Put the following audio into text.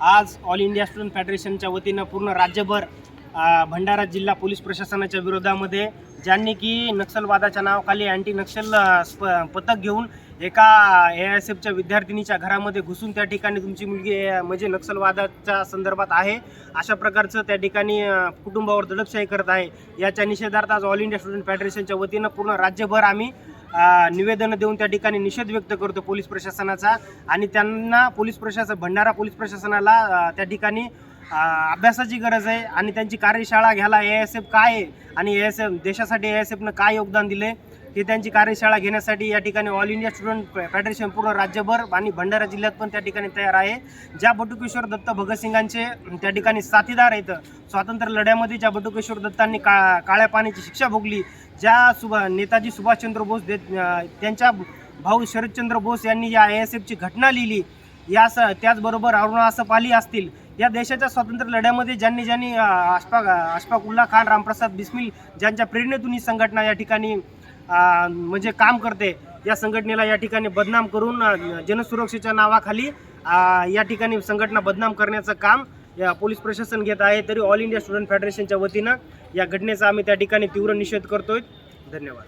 आज all India student फेडरेशनच्या वतीनं पूर्ण राज्यभर भंडारा जिल्हा पोलीस प्रशासनाच्या विरोधामध्ये ज्यांनी की नक्षलवादाच्या नावाखाली अँटी नक्षल स्प- पथक घेऊन एका ए एस एफच्या विद्यार्थिनीच्या घरामध्ये घुसून त्या ठिकाणी तुमची मुलगी म्हणजे नक्षलवादाच्या संदर्भात आहे. अशा प्रकारचं त्या ठिकाणी कुटुंबावर दडपशाही करत आहे. याच्या निषेधार्थ आज ऑल इंडिया स्टुडंट फेडरेशनच्या वतीनं पूर्ण राज्यभर आम्ही निवेदनं देऊन त्या ठिकाणी निषेध व्यक्त करतो पोलीस प्रशासनाचा. आणि त्यांना पोलीस प्रशासन भंडारा पोलीस प्रशासनाला त्या ठिकाणी अभ्यासाची गरज आहे आणि त्यांची कार्यशाळा घ्यायला ए एस एफ काय आहे? आणि ए एस एफ देशासाठी ए एस एफनं काय योगदान दिले हे त्यांची कार्यशाळा घेण्यासाठी या ठिकाणी ऑल इंडिया स्टुडंट फेडरेशन पूर्ण राज्यभर आणि भंडारा जिल्ह्यात पण त्या ठिकाणी तयार आहे. ज्या बटुकेश्वर दत्त भगतसिंगांचे त्या ठिकाणी साथीदार आहेत स्वातंत्र्य लढ्यामध्ये ज्या बटुकेश्वर दत्तांनी का काळ्या पाण्याची शिक्षा भोगली ज्या सुभा नेताजी सुभाषचंद्र बोस देत त्यांच्या भाऊ शरदचंद्र बोस यांनी या ए एस एफची घटना लिहिली या स त्याचबरोबर अरुणा असफ असतील या देशाच्या स्वातंत्र्य लढ्यामध्ये ज्यांनी ज्यांनी अशफाक अशफाक उल्ला खान रामप्रसाद बिस्मिल ज्यांच्या प्रेरणेतून ही संघटना या ठिकाणी म्हणजे काम करते या संघटनेला या ठिकाणी बदनाम करून जनसुरक्षेच्या नावाखाली या ठिकाणी संघटना बदनाम करण्याचं काम या पोलीस प्रशासन घेत आहे. तरी ऑल इंडिया स्टुडंट फेडरेशनच्या वतीनं या घटनेचा आम्ही त्या ठिकाणी तीव्र निषेध करतोय. धन्यवाद.